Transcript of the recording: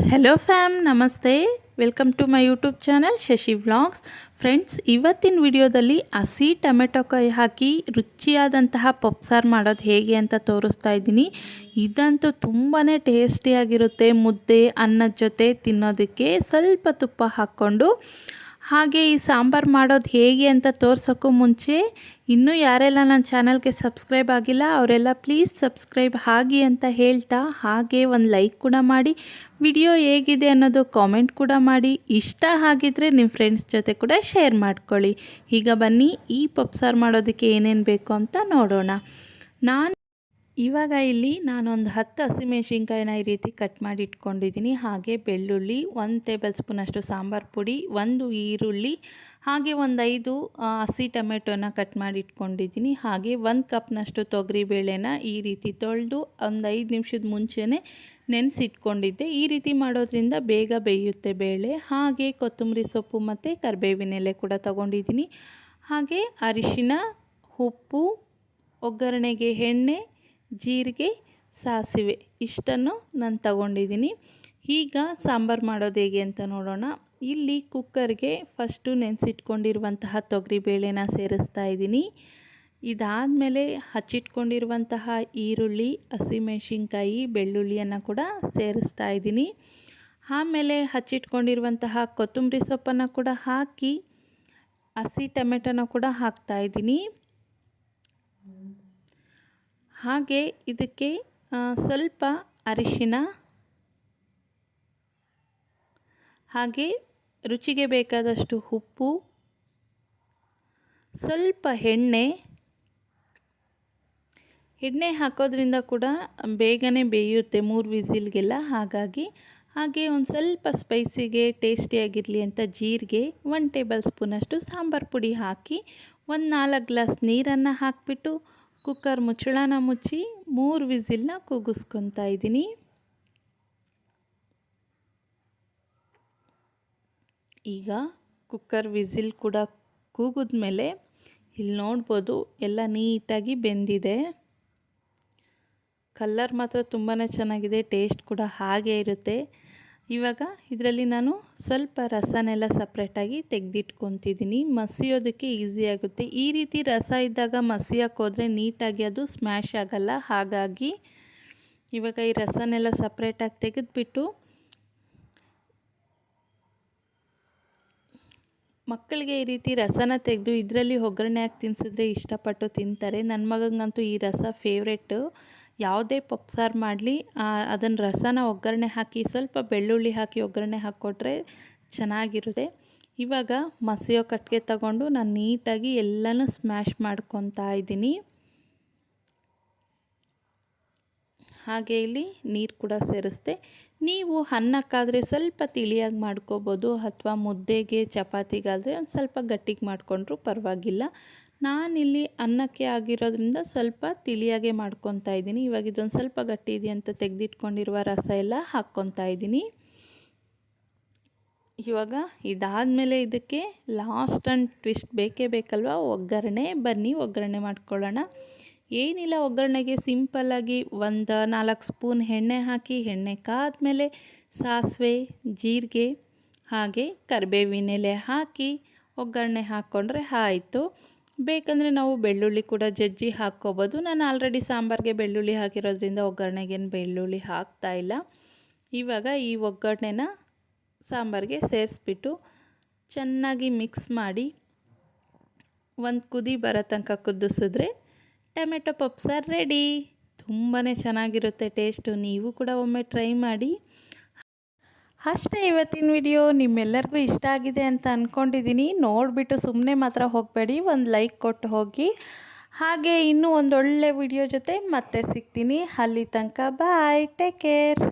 Hello fam ನಮಸ್ತೆ welcome to my YouTube channel Shashi vlogs friends ಇವತ್ತಿನ ವಿಡಿಯೋದಲ್ಲಿ ಹಸಿ ಟೊಮೆಟೊಕಾಯಿ ಹಾಕಿ ರುಚಿಯಾದಂತಹ ಪಪ್ಸಾರು ಮಾಡೋದು ಹೇಗೆ ಅಂತ ತೋರಿಸ್ತಾ ಇದ್ದೀನಿ. ಇದಂತೂ ತುಂಬಾ ಟೇಸ್ಟಿಯಾಗಿರುತ್ತೆ ಮುದ್ದೆ, ಅನ್ನದ ಜೊತೆ ತಿನ್ನೋದಕ್ಕೆ ಸ್ವಲ್ಪ ತುಪ್ಪ ಹಾಕ್ಕೊಂಡು ಹಾಗೆ ಈ ಸಾಂಬಾರು ಮಾಡೋದು ಹೇಗೆ ಅಂತ ತೋರ್ಸೋಕ್ಕೂ ಮುಂಚೆ ಇನ್ನೂ ಯಾರೆಲ್ಲ ನನ್ನ ಚಾನಲ್ಗೆ ಸಬ್ಸ್ಕ್ರೈಬ್ ಆಗಿಲ್ಲ, ಅವರೆಲ್ಲ ಪ್ಲೀಸ್ ಸಬ್ಸ್ಕ್ರೈಬ್ ಆಗಿ ಅಂತ ಹೇಳ್ತಾ ಹಾಗೆ ಒಂದು ಲೈಕ್ ಕೂಡ ಮಾಡಿ, ವಿಡಿಯೋ ಹೇಗಿದೆ ಅನ್ನೋದು ಕಾಮೆಂಟ್ ಕೂಡ ಮಾಡಿ, ಇಷ್ಟ ಆಗಿದ್ರೆ ನಿಮ್ಮ ಫ್ರೆಂಡ್ಸ್ ಜೊತೆ ಕೂಡ ಶೇರ್ ಮಾಡ್ಕೊಳ್ಳಿ. ಈಗ ಬನ್ನಿ, ಈ ಪಪ್ಸಾರು ಮಾಡೋದಕ್ಕೆ ಏನೇನು ಬೇಕು ಅಂತ ನೋಡೋಣ. ನಾನು ಇವಾಗ ಇಲ್ಲಿ ನಾನೊಂದು ಹತ್ತು ಹಸಿಮೆಣ್ಸಿನ್ಕಾಯಿನ ಈ ರೀತಿ ಕಟ್ ಮಾಡಿ ಇಟ್ಕೊಂಡಿದ್ದೀನಿ. ಹಾಗೆ ಬೆಳ್ಳುಳ್ಳಿ, ಒಂದು ಟೇಬಲ್ ಸ್ಪೂನಷ್ಟು ಸಾಂಬಾರು ಪುಡಿ, ಒಂದು ಈರುಳ್ಳಿ, ಹಾಗೆ ಒಂದು ಐದು ಹಸಿ ಟೊಮೆಟೊನ ಕಟ್ ಮಾಡಿ ಇಟ್ಕೊಂಡಿದ್ದೀನಿ. ಹಾಗೆ ಒಂದು ಕಪ್ನಷ್ಟು ತೊಗರಿಬೇಳೆನ ಈ ರೀತಿ ತೊಳೆದು ಒಂದು ಐದು ನಿಮಿಷದ ಮುಂಚೆನೇ ನೆನೆಸಿಟ್ಕೊಂಡಿದ್ದೆ. ಈ ರೀತಿ ಮಾಡೋದ್ರಿಂದ ಬೇಗ ಬೇಯುತ್ತೆ ಬೇಳೆ. ಹಾಗೆ ಕೊತ್ತಂಬರಿ ಸೊಪ್ಪು ಮತ್ತು ಕರಿಬೇವಿನ ಎಲೆ ಕೂಡ ತಗೊಂಡಿದ್ದೀನಿ. ಹಾಗೆ ಅರಿಶಿನ, ಉಪ್ಪು, ಒಗ್ಗರಣೆಗೆ ಎಣ್ಣೆ ಜೀರಿಗೆ, ಸಾಸಿವೆ ಇಷ್ಟನ್ನು ನಾನು ತಗೊಂಡಿದ್ದೀನಿ. ಈಗ ಸಾಂಬಾರು ಮಾಡೋದು ಹೇಗೆ ಅಂತ ನೋಡೋಣ. ಇಲ್ಲಿ ಕುಕ್ಕರ್ಗೆ ಫಸ್ಟು ನೆನೆಸಿಟ್ಕೊಂಡಿರುವಂತಹ ತೊಗರಿಬೇಳೆನ ಸೇರಿಸ್ತಾ ಇದ್ದೀನಿ. ಇದಾದಮೇಲೆ ಹಚ್ಚಿಟ್ಕೊಂಡಿರುವಂತಹ ಈರುಳ್ಳಿ, ಹಸಿಮೆಣ್ಸಿನ್ಕಾಯಿ, ಬೆಳ್ಳುಳ್ಳಿಯನ್ನು ಕೂಡ ಸೇರಿಸ್ತಾ ಇದ್ದೀನಿ. ಆಮೇಲೆ ಹಚ್ಚಿಟ್ಕೊಂಡಿರುವಂತಹ ಕೊತ್ತಂಬರಿ ಸೊಪ್ಪನ್ನು ಕೂಡ ಹಾಕಿ ಹಸಿ ಟೊಮೆಟೊನ ಕೂಡ ಹಾಕ್ತಾ ಇದ್ದೀನಿ. ಹಾಗೆ ಇದಕ್ಕೆ ಸ್ವಲ್ಪ ಅರಿಶಿನ, ಹಾಗೆ ರುಚಿಗೆ ಬೇಕಾದಷ್ಟು ಉಪ್ಪು, ಸ್ವಲ್ಪ ಎಣ್ಣೆ ಎಣ್ಣೆ ಹಾಕೋದ್ರಿಂದ ಕೂಡ ಬೇಗನೆ ಬೇಯುತ್ತೆ ಮೂರು ವಿಸಿಲ್ಗೆಲ್ಲ. ಹಾಗಾಗಿ ಹಾಗೆ ಒಂದು ಸ್ವಲ್ಪ ಸ್ಪೈಸಿಗೆ ಟೇಸ್ಟಿಯಾಗಿರಲಿ ಅಂತ ಜೀರಿಗೆ ಒನ್ ಟೇಬಲ್ ಸ್ಪೂನಷ್ಟು ಸಾಂಬಾರು ಪುಡಿ ಹಾಕಿ, ಒಂದು ನಾಲ್ಕು ಗ್ಲಾಸ್ ನೀರನ್ನು ಹಾಕಿಬಿಟ್ಟು ಕುಕ್ಕರ್ ಮುಚ್ಚಳನ ಮುಚ್ಚಿ ಮೂರು ವಿಸಿಲ್ನ ಕೂಗಿಸ್ಕೊತಾ ಇದ್ದೀನಿ. ಈಗ ಕುಕ್ಕರ್ ವಿಸಿಲ್ ಕೂಡ ಕೂಗಿದ್ಮೇಲೆ ಇಲ್ಲಿ ನೋಡ್ಬೋದು ಎಲ್ಲ ನೀಟಾಗಿ ಬೆಂದಿದೆ. ಕಲ್ಲರ್ ಮಾತ್ರ ತುಂಬಾ ಚೆನ್ನಾಗಿದೆ, ಟೇಸ್ಟ್ ಕೂಡ ಹಾಗೆ ಇರುತ್ತೆ. ಇವಾಗ ಇದರಲ್ಲಿ ನಾನು ಸ್ವಲ್ಪ ರಸನೆಲ್ಲ ಸಪ್ರೇಟಾಗಿ ತೆಗೆದಿಟ್ಕೊತಿದ್ದೀನಿ. ಮಸಿಯೋದಕ್ಕೆ ಈಸಿ ಆಗುತ್ತೆ. ಈ ರೀತಿ ರಸ ಇದ್ದಾಗ ಮಸಿಯೋಕ್ಕೋದ್ರೆ ನೀಟಾಗಿ ಅದು ಸ್ಮ್ಯಾಶ್ ಆಗಲ್ಲ. ಹಾಗಾಗಿ ಇವಾಗ ಈ ರಸನೆಲ್ಲ ಸಪ್ರೇಟಾಗಿ ತೆಗೆದುಬಿಟ್ಟು ಮಕ್ಕಳಿಗೆ ಈ ರೀತಿ ರಸನ ತೆಗೆದು ಇದರಲ್ಲಿ ಒಗ್ಗರಣೆ ಹಾಕಿ ತಿನ್ಸಿದ್ರೆ ಇಷ್ಟಪಟ್ಟು ತಿಂತಾರೆ. ನನ್ನ ಮಗಂಗಂತೂ ಈ ರಸ ಫೇವ್ರೆಟ್ಟು ಯಾವುದೇ ಪಪ್ಸಾರು ಮಾಡಲಿ ಅದನ್ನು ರಸನ ಒಗ್ಗರಣೆ ಹಾಕಿ, ಸ್ವಲ್ಪ ಬೆಳ್ಳುಳ್ಳಿ ಹಾಕಿ ಒಗ್ಗರಣೆ ಹಾಕ್ಕೊಟ್ರೆ ಚೆನ್ನಾಗಿರುತ್ತೆ. ಇವಾಗ ಮಸಿಯೋ ಕಟ್ಟಿಗೆ ತಗೊಂಡು ನಾನು ನೀಟಾಗಿ ಎಲ್ಲನೂ ಸ್ಮ್ಯಾಶ್ ಮಾಡ್ಕೊತಾ ಇದ್ದೀನಿ. ಹಾಗೆ ಇಲ್ಲಿ ನೀರು ಕೂಡ ಸೇರಿಸ್ದೆ. ನೀವು ಅನ್ನಕ್ಕಾದರೆ ಸ್ವಲ್ಪ ತಿಳಿಯಾಗಿ ಮಾಡ್ಕೋಬೋದು, ಅಥವಾ ಮುದ್ದೆಗೆ, ಚಪಾತಿಗಾದರೆ ಒಂದು ಸ್ವಲ್ಪ ಗಟ್ಟಿಗೆ ಮಾಡಿಕೊಂಡ್ರೂ ಪರವಾಗಿಲ್ಲ. ನಾನಿಲ್ಲಿ ಅನ್ನಕ್ಕೆ ಆಗಿರೋದ್ರಿಂದ ಸ್ವಲ್ಪ ತಿಳಿಯಾಗೆ ಮಾಡ್ಕೊತಾ ಇದ್ದೀನಿ. ಇವಾಗ ಇದೊಂದು ಸ್ವಲ್ಪ ಗಟ್ಟಿ ಇದೆ ಅಂತ ತೆಗೆದಿಟ್ಕೊಂಡಿರುವ ರಸ ಎಲ್ಲ ಹಾಕ್ಕೊತಾ ಇದ್ದೀನಿ. ಇವಾಗ ಇದಾದಮೇಲೆ ಇದಕ್ಕೆ ಲಾಸ್ಟ್ ಆ್ಯಂಡ್ ಟ್ವಿಸ್ಟ್ ಬೇಕೇ ಬೇಕಲ್ವ? ಒಗ್ಗರಣೆ. ಬನ್ನಿ, ಒಗ್ಗರಣೆ ಮಾಡ್ಕೊಳ್ಳೋಣ. ಏನಿಲ್ಲ, ಒಗ್ಗರಣೆಗೆ ಸಿಂಪಲ್ಲಾಗಿ ಒಂದು ನಾಲ್ಕು ಸ್ಪೂನ್ ಎಣ್ಣೆ ಹಾಕಿ, ಎಣ್ಣೆ ಕಾದ್ಮೇಲೆ ಸಾಸಿವೆ, ಜೀರಿಗೆ ಹಾಗೆ ಕರಿಬೇವಿನೆಲೆ ಹಾಕಿ ಒಗ್ಗರಣೆ ಹಾಕ್ಕೊಂಡ್ರೆ ಆಯಿತು. ಬೇಕಂದರೆ ನಾವು ಬೆಳ್ಳುಳ್ಳಿ ಕೂಡ ಜಜ್ಜಿ ಹಾಕ್ಕೋಬೋದು. ನಾನು ಆಲ್ರೆಡಿ ಸಾಂಬಾರಿಗೆ ಬೆಳ್ಳುಳ್ಳಿ ಹಾಕಿರೋದ್ರಿಂದ ಒಗ್ಗರಣೆಗೇನು ಬೆಳ್ಳುಳ್ಳಿ ಹಾಕ್ತಾ ಇಲ್ಲ. ಇವಾಗ ಈ ಒಗ್ಗರಣೆನ ಸಾಂಬಾರಿಗೆ ಸೇರಿಸ್ಬಿಟ್ಟು ಚೆನ್ನಾಗಿ ಮಿಕ್ಸ್ ಮಾಡಿ ಒಂದು ಕುದಿ ಬರೋ ತನಕ ಕುದಿಸಿದ್ರೆ ಟೊಮೆಟೊ ಪಪ್ಸಾರು ರೆಡಿ ತುಂಬಾ ಚೆನ್ನಾಗಿರುತ್ತೆ ಟೇಸ್ಟು ನೀವು ಕೂಡ ಒಮ್ಮೆ ಟ್ರೈ ಮಾಡಿ. ಅಷ್ಟೇ ಇವತ್ತಿನ ವಿಡಿಯೋ ನಿಮ್ಮೆಲ್ಲರಿಗೂ ಇಷ್ಟ ಆಗಿದೆ ಅಂತ ಅಂದ್ಕೊಂಡಿದ್ದೀನಿ ನೋಡಿಬಿಟ್ಟು ಸುಮ್ಮನೆ ಮಾತ್ರ ಹೋಗಬೇಡಿ, ಒಂದು ಲೈಕ್ ಕೊಟ್ಟು ಹೋಗಿ. ಹಾಗೆ ಇನ್ನೂ ಒಂದೊಳ್ಳೆ ವಿಡಿಯೋ ಜೊತೆ ಮತ್ತೆ ಸಿಗ್ತೀನಿ. ಅಲ್ಲಿ ತನಕ ಬಾಯ್, ಟೇಕ್ ಕೇರ್.